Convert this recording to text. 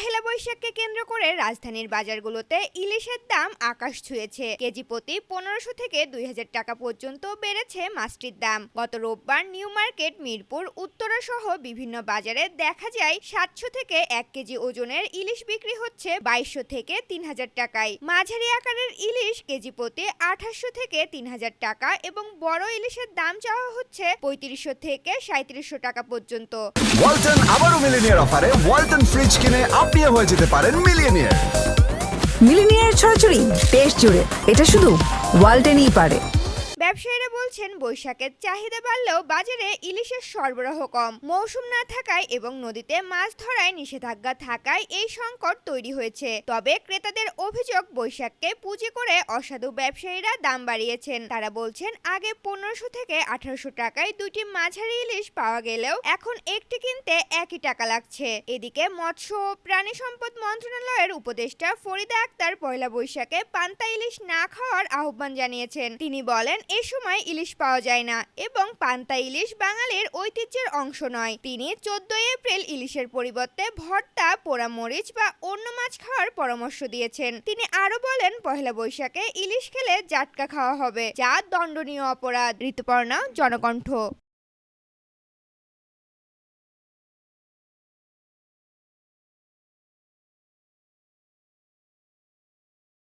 পহেলা বৈশাখকে কেন্দ্র করে রাজধানীর বাজারগুলোতে ইলিশের দাম আকাশ ছুঁয়েছে। কেজি প্রতি পনেরোশো থেকে দুই হাজার টাকা পর্যন্ত বেড়েছে মাছটির দাম। গত রোববার নিউ মার্কেট, মিরপুর, উত্তরা সহ বিভিন্ন বাজারে দেখা যায় সাতশো থেকে এক কেজি ওজনের ইলিশ বিক্রি হচ্ছে বাইশশো থেকে তিন হাজার টাকায়। মাঝারি আকারের ইলিশ কেজি প্রতি আঠাশশো থেকে তিন হাজার টাকা এবং বড় ইলিশের দাম চাওয়া হচ্ছে পঁয়ত্রিশশো থেকে সাঁত্রিশশো টাকা পর্যন্ত। ওয়ালটন আবারও মিলিনিয়ার অফারে ওয়ালটন ফ্রিজ কিনে আপনিও হয়ে যেতে পারেন মিলিয়নিয়ার। মিলিনিয়ার ছড়াছড়ি দেশ জুড়ে। এটা শুধু ওয়ালটেনই পারে। বলছেন বৈশাখের চাহিদা বাড়লেও বাজারে ইলিশের সরবরাহ কম। মৌসুম না থাকায় এবং নদীতে মাছ ধরায় নিষেধাজ্ঞা থাকায় এই সংকট তৈরি হয়েছে। তবে ক্রেতাদের অভিযোগ, বৈশাখকে পুঁজি করে অসাধু ব্যবসায়ীরা দাম বাড়িয়েছেন। তারা বলছেন, আগে পনেরোশো থেকে আঠারোশো টাকায় দুটি মাঝারি ইলিশ পাওয়া গেলেও এখন একটি কিনতে একই টাকা লাগছে। এদিকে মৎস্য ও প্রাণী সম্পদ মন্ত্রণালয়ের উপদেষ্টা ফরিদা আক্তার পয়লা বৈশাখে পান্তা ইলিশ না খাওয়ার আহ্বান জানিয়েছেন। তিনি বলেন, এ সময় ইলিশ পাওয়া যায় না এবং পান্তা ইলিশ বাঙালির ঐতিহ্যের অংশ নয়। তিনি চোদ্দই এপ্রিল ইলিশের পরিবর্তে ভর্তা পোড়া মরিচ বা অন্য মাছ খাওয়ার পরামর্শ দিয়েছেন। তিনি আরও বলেন, পহেলা বৈশাখে ইলিশ খেলে জাটকা খাওয়া হবে, যা দণ্ডনীয় অপরাধ। ঋতুপর্ণা, জনকণ্ঠ।